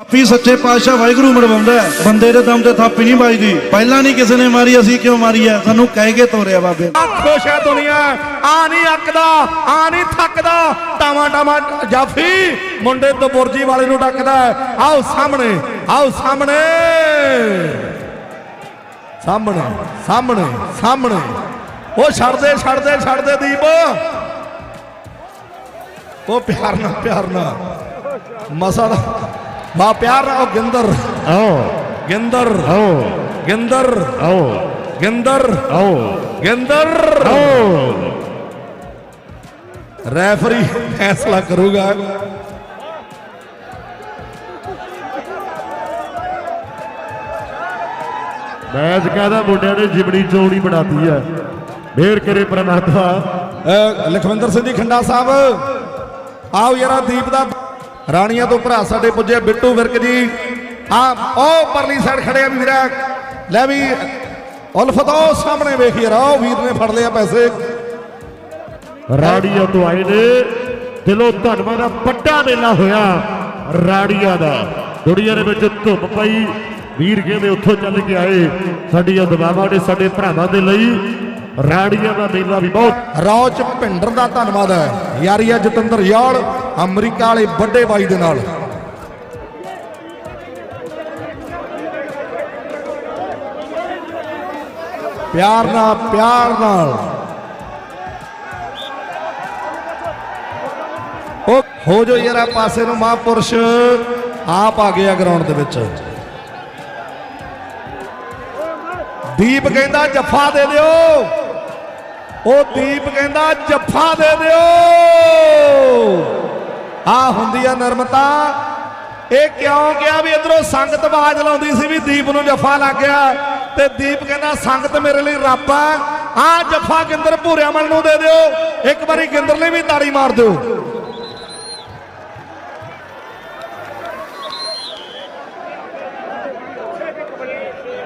ਥਾਪੀ ਸੱਚੇ ਪਾਤਸ਼ਾਹ ਵਾਹਿਗੁਰੂ ਮਰਵਾਉਂਦਾ ਬੰਦੇ ਦੇ ਦਮ ਤੇ ਥਾਪੀ ਨਹੀਂ ਵੱਜਦੀ। ਪਹਿਲਾਂ ਨਹੀਂ ਕਿਸੇ ਨੇ ਮਾਰੀ, ਅਸੀਂ ਕਿਉਂ ਮਾਰੀ ਹੈ? ਸਾਨੂੰ ਕਹਿ ਕੇ ਤੋਰਿਆ ਬਾਬੇ। ਖੁਸ਼ ਹੈ ਦੁਨੀਆ ਆ ਨਹੀਂ ਅੱਕਦਾ ਆ ਨਹੀਂ ਥੱਕਦਾ। ਟਾਵਾ ਟਾਵਾ ਜਾਫੀ, ਮੁੰਡੇ ਤੋਂ ਬੁਰਜੀ ਵਾਲੇ ਨੂੰ ਡੱਕਦਾ ਆਓ ਸਾਹਮਣੇ ਆਓ ਸਾਹਮਣੇ। ਸਾਹਮਣੇ ਸਾਹਮਣੇ ਸਾਹਮਣੇ। ਉਹ ਛੱਡਦੇ ਛੱਡਦੇ ਛੱਡਦੇ ਦੀਪ। ਉਹ ਪਿਆਰ ਨਾਲ ਪਿਆਰ ਨਾਲ। ਮਸਾ ਉਹ ਗਿੰਦਰ। ਆਓ। ਗਿੰਦਰ। ਆਓ। ਗਿੰਦਰ। ਆਓ। ਗਿੰਦਰ। ਆਓ। ਗਿੰਦਰ। ਆਓ। ਰੈਫਰੀ ਫੈਸਲਾ ਕਰੂਗਾ। ਮੈਚ ਕਹਦਾ ਮੁੰਡਿਆਂ ਨੇ ਜਿਬੜੀ ਚੋੜੀ ਬਣਾਤੀ ਹੈ। ਮੇਰ ਕਰੇ ਪ੍ਰਮਾਤਮਾ। ਲਖਵਿੰਦਰ ਸਿੰਘ ਜੀ ਖੰਡਾ ਸਾਹਿਬ ਆਓ ਯਾਰਾ ਦੀਪ ਦਾ ਰਾਣੀਆਂ ਤੋਂ ਭਰਾ ਸਾਡੇ ਪੁੱਜੇ ਬਿੱਟੂ ਵਿਰਕ ਜੀ। ਆ ਉਹ ਪਰਲੀ ਸਾਈਡ ਖੜੇ ਆ ਵੀ ਵੀਰਾ। ਲੈ ਵੀ ਉਲਫਤ ਉਹ ਸਾਹਮਣੇ ਵੇਖ ਉਹ ਵੀਰ ਨੇ ਫੜ ਲਿਆ ਪੈਸੇ। ਰਾੜੀਆਂ ਤੋਂ ਆਏ ਨੇ। ਦਿਲੋਂ ਧੰਨਵਾਦ ਦਾ ਵੱਡਾ ਮੇਲਾ ਹੋਇਆ ਰਾੜੀਆਂ ਦਾ। ਦੁਨੀਆ ਦੇ ਵਿੱਚ ਧੁੱਪ ਪਈ। ਵੀਰ ਕਹਿੰਦੇ ਉੱਥੋਂ ਚੱਲ ਕੇ ਆਏ? ਸਾਡੀਆਂ ਦੁਆਵਾਂ ਨੇ ਸਾਡੇ ਭਰਾਵਾਂ ਦੇ ਲਈ ਰਾੜੀਆਂ ਦਾ ਮੇਲਾ ਵੀ ਬਹੁਤ ਰੌਚ ਭਿੰਡਰ ਦਾ ਧੰਨਵਾਦ ਹੈ। ਯਾਰੀਆ ਜਤਿੰਦਰ ਯਾਲ ਅਮਰੀਕਾ ਵਾਲੇ ਵੱਡੇ ਬਾਈ ਦੇ ਨਾਲ। ਪਿਆਰ ਨਾਲ ਪਿਆਰ ਨਾਲ। ਉਹ ਹੋ ਜੋ ਯਾਰਾ ਪਾਸੇ ਨੂੰ ਮਹਾਂਪੁਰਸ਼। ਆਪ ਆ ਗਿਆ ਗਰਾਊਂਡ ਦੇ ਵਿੱਚ। ਦੀਪ ਕਹਿੰਦਾ, ਜੱਫਾ ਦੇ ਦਿਓ। ਉਹ ਦੀਪ ਕਹਿੰਦਾ, ਜੱਫਾ ਦੇ ਦਿਓ। ਆ ਹੁੰਦੀ ਆ ਨਰਮਤਾ। ਇਹ ਕਿਉਂ ਕਿਹਾ ਵੀ ਇਧਰੋਂ ਸੰਗਤ ਬਾਜ ਲਾਉਂਦੀ ਸੀ ਵੀ ਦੀਪ ਨੂੰ ਜੱਫਾ ਲੱਗ ਗਿਆ? ਤੇ ਦੀਪ ਕਹਿੰਦਾ, ਸੰਗਤ ਮੇਰੇ ਲਈ ਰੱਬ ਆ। ਆ ਜੱਫਾ ਗਿੰਦਰ ਭੂਰਿਆਮਲ ਨੂੰ ਦੇ ਦਿਓ। ਇੱਕ ਵਾਰੀ ਗਿੰਦਰ ਲਈ ਵੀ ਤਾੜੀ ਮਾਰ ਦਿਓ।